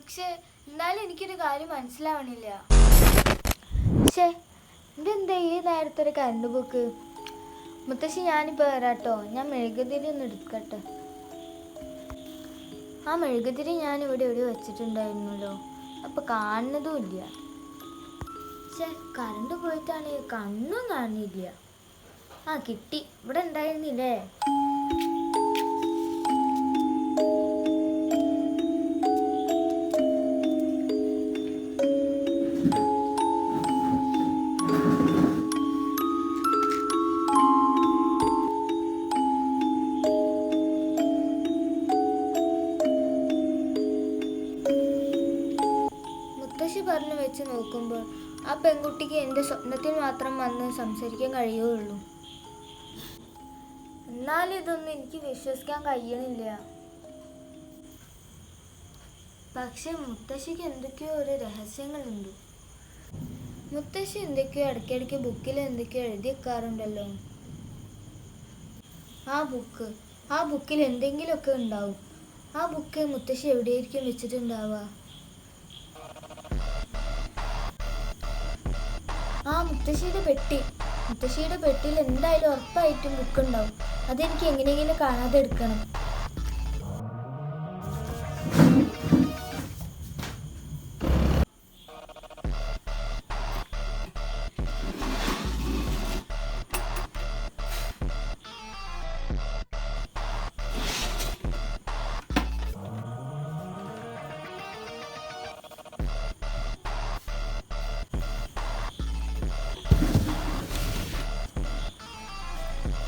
പക്ഷെ എന്നാലും എനിക്കൊരു കാര്യം മനസ്സിലാവണില്ല. പക്ഷേ ഇതെന്താ ഈ നേരത്തെ ഒരു കറണ്ട് പോക്ക്? മുത്തശ്ശി ഞാനിപ്പോൾ വരാട്ടോ. ഞാൻ മെഴുകുതിരി ഒന്ന് എടുക്കട്ടെ. ആ മെഴുകുതിരി ഞാൻ ഇവിടെ എവിടെ വെച്ചിട്ടുണ്ടായിരുന്നല്ലോ? അപ്പൊ കാണുന്നതും ഇല്ല. ഛേ കറണ്ട് പോയിട്ടാണെങ്കിൽ കണ്ണും കാണുന്നില്ല ആ കിട്ടി. ഇവിടെ ഉണ്ടായിരുന്നില്ലേ? മുത്തശ്ശി വെച്ച് നോക്കുമ്പോൾ ആ പെൺകുട്ടിക്ക് എന്റെ സ്വപ്നത്തിൽ മാത്രം വന്ന് സംസാരിക്കാൻ കഴിയുകയുള്ളൂ. എന്നാലും ഇതൊന്നും എനിക്ക് വിശ്വസിക്കാൻ കഴിയണില്ല. പക്ഷെ മുത്തശ്ശിക്ക് എന്തൊക്കെയോ ഒരു രഹസ്യങ്ങളുണ്ട്. മുത്തശ്ശി എന്തൊക്കെയോ ഇടയ്ക്കിടയ്ക്ക് ബുക്കിൽ എന്തൊക്കെയോ എഴുതി വെക്കാറുണ്ടല്ലോ. ആ ബുക്ക് ആ ബുക്കിൽ എന്തെങ്കിലുമൊക്കെ ഉണ്ടാവും. ആ ബുക്ക് മുത്തശ്ശി എവിടെയായിരിക്കും വെച്ചിട്ടുണ്ടാവുക? ആ മുത്തശ്ശിയുടെ പെട്ടി. മുത്തശ്ശിയുടെ പെട്ടിയിൽ എന്തായാലും ഉറപ്പായിട്ടും ബുക്ക് ഉണ്ടാവും. അതെനിക്ക് എങ്ങനെയെങ്കിലും കാണാതെ എടുക്കണം.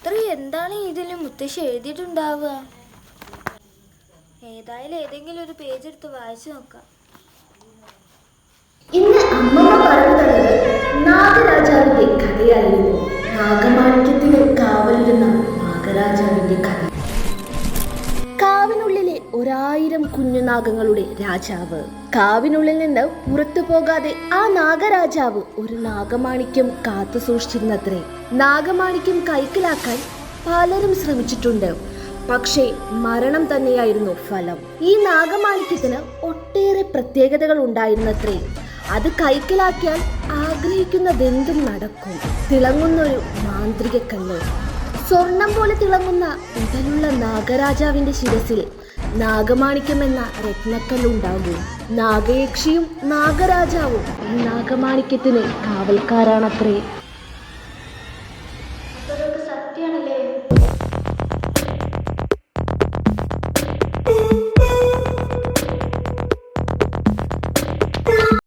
ഇത്രയും എന്താണ് ഇതിൽ മുത്തശ്ശി എഴുതിയിട്ടുണ്ടാവുക? ഏതായാലും ഏതെങ്കിലും ഒരു പേജ് എടുത്ത് വായിച്ചു നോക്കാം. ഇന്ന് അമ്മമ്മ പറഞ്ഞത് നാഗരാജാവിന്റെ കഥയായിരുന്നു. നാഗമാണിക്യത്തിന് കാവലിരുന്ന നാഗരാജാവിന്റെ കഥ. ഒരായിരം കുഞ്ഞുനാഗങ്ങളുടെ രാജാവ്. കാവിനുള്ളിൽ നിന്ന് പുറത്തു പോകാതെ ആ നാഗരാജാവ് ഒരു നാഗമാണിക്യം കാത്തു സൂക്ഷിച്ചിരുന്നത്രേ. നാഗമാണിക്യം കൈക്കലാക്കാൻ പലരും ശ്രമിച്ചിട്ടുണ്ട്. പക്ഷേ മരണം തന്നെയായിരുന്നു ഫലം. ഈ നാഗമാണിക്യത്തിന് ഒട്ടേറെ പ്രത്യേകതകൾ ഉണ്ടായിരുന്നത്രേ. അത് കൈക്കലാക്കിയാൽ ആഗ്രഹിക്കുന്നതെന്തും നടക്കും. തിളങ്ങുന്നൊരു മാന്ത്രിക കല്ല് സ്വർണം പോലെ തിളങ്ങുന്ന ഉടലുള്ള നാഗരാജാവിന്റെ ശിരസിൽ നാഗമാണിക്യം എന്ന രത്നക്കല്ലുണ്ടാകും. നാഗയക്ഷിയും നാഗരാജാവും ഈ നാഗമാണിക്യത്തിന് കാവൽക്കാരാണത്രേ.